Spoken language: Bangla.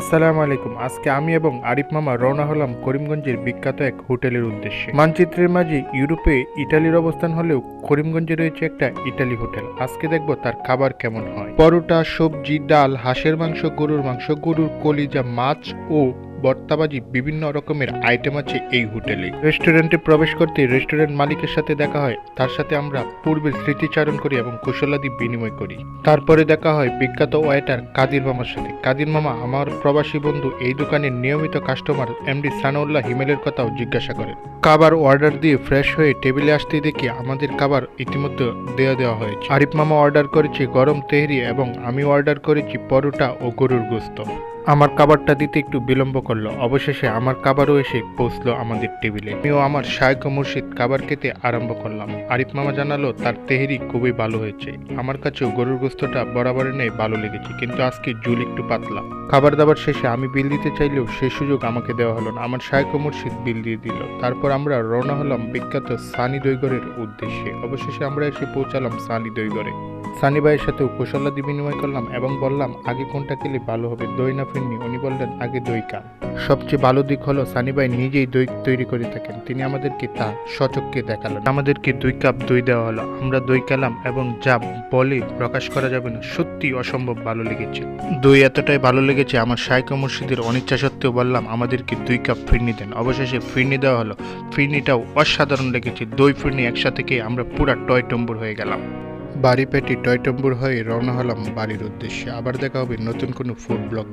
আসসালামু আলাইকুম। আজকে আমি এবং আরিফ মামা রওনা হলাম করিমগঞ্জের বিখ্যাত এক হোটেলের উদ্দেশ্যে। মানচিত্রের মাঝে ইউরোপে ইটালির অবস্থান হলেও করিমগঞ্জে রয়েছে একটা ইটালি হোটেল। আজকে দেখব তার খাবার কেমন হয়। পরোটা, সবজি, ডাল, হাঁসের মাংস, গরুর মাংস, গরুর কলিজা, মাছ ও বর্তাবাজি বিভিন্ন রকমের আইটেম আছে এই হোটেলে রেস্টুরেন্টে প্রবেশ করতে রেস্টুরেন্ট মালিকের সাথে দেখা হয়। তার সাথে আমরা পূর্বের স্মৃতিচারণ করি এবং কুশলাদি বিনিময় করি। তারপরে দেখা হয় বিখ্যাত ওয়েটার কাদির মামার সাথে। কাদির মামা আমার প্রবাসী বন্ধু এই দোকানের নিয়মিত কাস্টমার এমডি সানাউল্লাহ হিমেলের কথাও জিজ্ঞাসা করেন। খাবার অর্ডার দিয়ে ফ্রেশ হয়ে টেবিলে আসতে দেখি আমাদের খাবার ইতিমধ্যে দেওয়া দেওয়া হয়েছে। আরিফ মামা অর্ডার করেছে গরম তেহরি এবং আমি অর্ডার করেছি পরোটা ও গরুর গোস্ত। আমার খাবারটা দিতে একটু বিলম্ব করল। অবশেষে আমার খাবারও এসে পৌঁছলো আমাদের টেবিলে। আমিও আমার শায়ক মুর্শিদ খাবার খেতে আরম্ভ করলাম। আরিফ মামা জানালো, তার তেহেরি খুবই ভালো হয়েছে। আমার কাছেও গরুর গোস্তটা বরাবরের নেই, ভালো লেগেছে। কিন্তু আজকে জুল একটু পাতলা। খাবার দাবার শেষে আমি বিল দিতে চাইলেও সে সুযোগ আমাকে দেওয়া হলো না। আমার শায়ক মুর্শিদ বিল দিয়ে দিল। তারপর আমরা রওনা হলাম বিখ্যাত সানি দইগড়ের উদ্দেশ্যে। অবশেষে আমরা এসে পৌঁছালাম সানি দইগড়ে। সানি ভাইয়ের সাথেও কুশলাদি বিনিময় করলাম এবং বললাম, আগে কোনটা খেলে ভালো হবে? দই না ফিরনি, উনি বললেন, আগে দই খান সবচেয়ে ভালো দিক হলো সানি ভাই নিজেই দই তৈরি করে থাকেন। তিনি আমাদেরকে তা সচককে দেখালেন। আমাদেরকে দুই কাপ দই দেওয়া হলো। আমরা দই খেলাম এবং যা বলে প্রকাশ করা যাবে না, সত্যি অসম্ভব ভালো লেগেছে। দই এতটাই ভালো লেগেছে, আমার শাইক মুর্শিদের অনিচ্ছা সত্ত্বেও বললাম, আমাদেরকে দুই কাপ ফিরনি দেন। অবশেষে ফিরনি দেওয়া হলো। ফিরনিটাও অসাধারণ লেগেছে। দই ফিরনি একসাথে খেয়ে আমরা পুরা টয় টম্বর হয়ে গেলাম। বাড়ি পেটি টয়টম্বুর হয়ে রওনা হলাম বাড়ির উদ্দেশ্যে। আবার দেখা হবে নতুন কোনো ফুড ব্লগ